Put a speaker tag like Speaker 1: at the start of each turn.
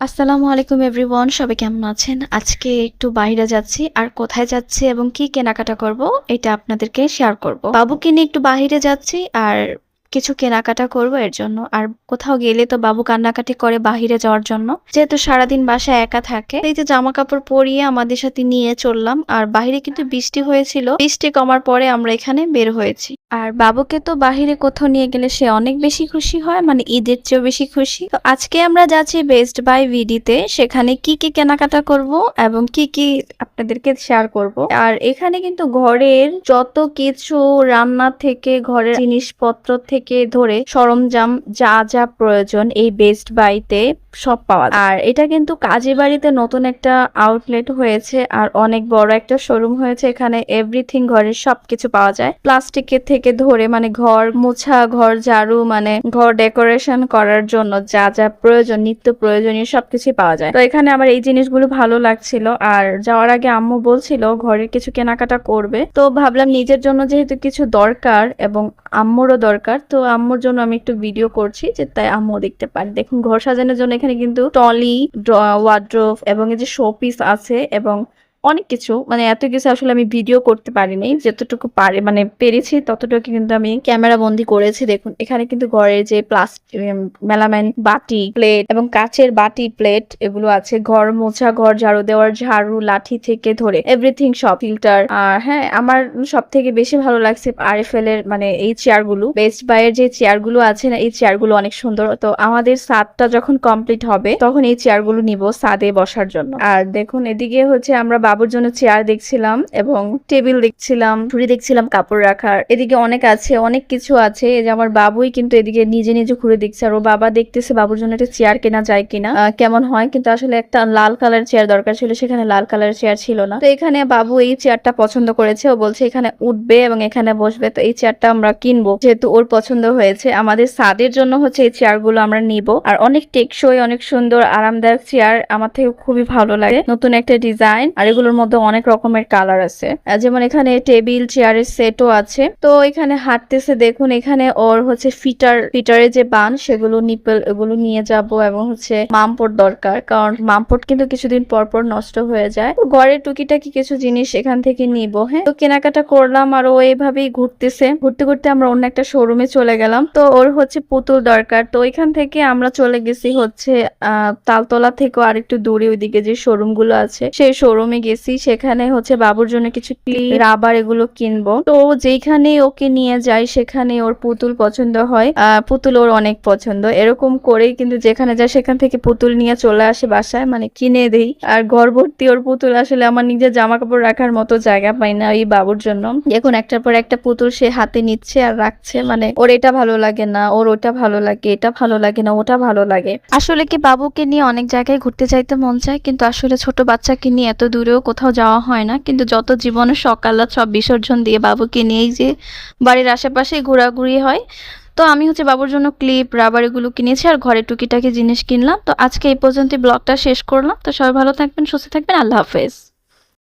Speaker 1: আসসালামু আলাইকুম এভরিওয়ান সবাই কেমন আছেন? আজকে একটু বাইরে যাচ্ছি। আর কোথায় যাচ্ছি এবং কি কেনাকাটা করব, এটা আপনাদেরকে শেয়ার করব। বাবুকে নিয়ে একটু বাইরে যাচ্ছি আর কিছু কেনাকাটা করব এর জন্য। আর কোথাও গেলে তো বাবু কান্নাকাটি করে বাহিরে যাওয়ার জন্য। যেহেতু সারাদিন বাসায় একা থাকে, এই যে জামা কাপড় পরিয়ে আমাদের সাথে নিয়ে চললাম। আর বাইরে কিন্তু বৃষ্টি হয়েছিল। বৃষ্টি কমার পরে আমরা এখানে বের হয়েছি। আর বাবুকে তো বাহিরে কোথাও নিয়ে গেলে সে অনেক বেশি খুশি হয় মানে ঈদের চেয়েও বেশি খুশি। তো আজকে আমরা যাচ্ছি বেস্ট বাই ভিডিতে সেখানে কি কি কেনাকাটা করব এবং কি কি আপনাদেরকে শেয়ার করব। আর এখানে কিন্তু ঘরের যত কিছু রান্না থেকে, ঘরের জিনিসপত্র থেকে ধরে সরঞ্জাম যা যা প্রয়োজন এই বেস্ট বাইতে সব পাওয়া আর এটা কিন্তু কাজী বাড়িতে নতুন একটা আউটলেট হয়েছে আর অনেক বড় একটা শোরুম হয়েছে। এখানে এভরিথিং ঘরের সবকিছু পাওয়া যায়। প্লাস্টিকের থেকে ধরে মানে ঘর মোছা, ঘর ঝাড়ু মানে ঘর ডেকোরেশন করার জন্য যা যা প্রয়োজন, নিত্য প্রয়োজনীয় সবকিছুই পাওয়া যায়। তো এখানে আমার এই জিনিসগুলো ভালো লাগছিল। আর যাওয়ার আগে আম্মু বলছিল, ঘরের কিছু কেনাকাটা করবে। তো ভাবলাম নিজের জন্য যেহেতু কিছু দরকার এবং আম্মুরও দরকার, তো আম্মুর জন্য আমি একটু ভিডিও করছি যে তাই আম্মু দেখতে পারে। দেখুন, ঘর সাজানোর জন্য এখানে কিন্তু টলি ওয়ার্ড্রোভ এবং এই যে শোপিস আছে এবং অনেক কিছু মানে এত কিছু আসলে আমি ভিডিও করতে পারিনি। যতটুকু পারে মানে পেরেছি, ততটুকু কিন্তু আমি ক্যামেরা বন্দি করেছি। দেখুন, এখানে কিন্তু ঘরের যে প্লাস্টিক মেলামাইন বাটি প্লেট এবং কাচের বাটি প্লেট এগুলো আছে। ঘর মোছা, ঘর ঝাড়ু দেওয়ার ঝাড়ু, লাঠি থেকে ধরে এভরিথিং সব ফিল্টার আর হ্যাঁ আমার সব থেকে বেশি ভালো লাগছে আরএফএল এর মানে এই চেয়ারগুলো। বেস্ট বাইয়ের যে চেয়ারগুলো আছে না, এই চেয়ারগুলো অনেক সুন্দর। তো আমাদের সাদটা যখন কমপ্লিট হবে, তখন এই চেয়ারগুলো নিব সাদে বসার জন্য। আর দেখুন, এদিকে হচ্ছে আমরা বাবুর জন্য চেয়ার দেখছিলাম এবং টেবিল দেখছিলাম ঝুড়ি দেখছিলাম, কাপড় রাখার। এদিকে অনেক আছে, অনেক কিছু আছে। এই যে আমার বাবুই কিন্তু এদিকে নিজে নিজে ঘুরে দেখছে আর ও বাবা দেখতেছে বাবুর জন্য একটা চেয়ার কেনা যায় কিনা কেমন হয়। কিন্তু আসলে একটা লাল কালার চেয়ার দরকার ছিল, সেখানে লাল কালার চেয়ার ছিল না। তো এখানে বাবু এই চেয়ারটা পছন্দ করেছে। ও বলছে এখানে উঠবে এবং এখানে বসবে। তো এই চেয়ারটা আমরা কিনবো, যেহেতু ওর পছন্দ হয়েছে। আমাদের সাদের জন্য হচ্ছে এই চেয়ারগুলো আমরা নিব। আর অনেক টেকসই, অনেক সুন্দর, আরামদায়ক চেয়ার আমার থেকে খুবই ভালো লাগে। নতুন একটা ডিজাইন আর এগুলোর মধ্যে অনেক রকমের কালার আছে। যেমন এখানে টেবিল চেয়ারের সেটও আছে। তো এখানে হাঁটতেছে, দেখুন এখানে ওর হচ্ছে ফিটার ফিটারের যে বান, সেগুলো নিপল এগুলো নিয়ে যাব এবং হচ্ছে মামপট দরকার। কারণ মামপট কিন্তু কিছুদিন পর পর নষ্ট হয়ে যায়। তো ঘরের টুকিটাকি কিছু জিনিস এখান থেকে নিব হ্যাঁ? তো কেনাকাটা করলাম আর ও এইভাবেই ঘুরতেছে। ঘুরতে ঘুরতে আমরা অন্য একটা শোরুমে চলে গেলাম। তো ওর হচ্ছে পুতুল দরকার। তো এখান থেকে আমরা চলে গেছি হচ্ছে, আহ, তালতলা থেকেও আরেকটু দূরে ওইদিকে যে শোরুমগুলো আছে, সেই শোরুমে গেছি সেখানে হচ্ছে বাবুর জন্য কিছু ক্লিপ রাবার এগুলো কিনবো। তো যেখানে ওকে নিয়ে যায় সেখানে ওর পুতুল পছন্দ হয়। পুতুল ওর অনেক পছন্দ। এরকম করেই কিন্তু যেখানে যায় সেখান থেকে পুতুল নিয়ে চলে আসে বাসায় মানে কিনে দেই। আর ঘর ভর্তি ওর পুতুল আসলে আমার নিজের জামা কাপড় রাখার মতো জায়গা পাই না এই বাবুর জন্য। এখন একটার পর একটা পুতুল সে হাতে নিচ্ছে আর রাখছে মানে ওর এটা ভালো লাগে না ওর ওটা ভালো লাগে এটা ভালো লাগে না ওটা ভালো লাগে। আসলে কি বাবুকে নিয়ে অনেক জায়গায় ঘুরতে যাইতে মন চায়? কিন্তু আসলে ছোট বাচ্চাকে নিয়ে এত দূরেও কোথাও যাওয়া হয় না। কিন্তু যত জীবনের সকাল্লা সব বিসর্জন দিয়ে বাবুকে নিয়েই যে বাড়ির আশেপাশে ঘোরাঘুরি হয়। তো আমি হচ্ছে বাবুর জন্য ক্লিপ, রাবার এগুলো কিনেছি আর ঘরে টুকিটাকি জিনিস কিনলাম। তো আজকে এই পর্যন্ত ব্লগটা শেষ করলাম। তো সবাই ভালো থাকবেন, সুস্থ থাকবেন। আল্লাহ হাফেজ।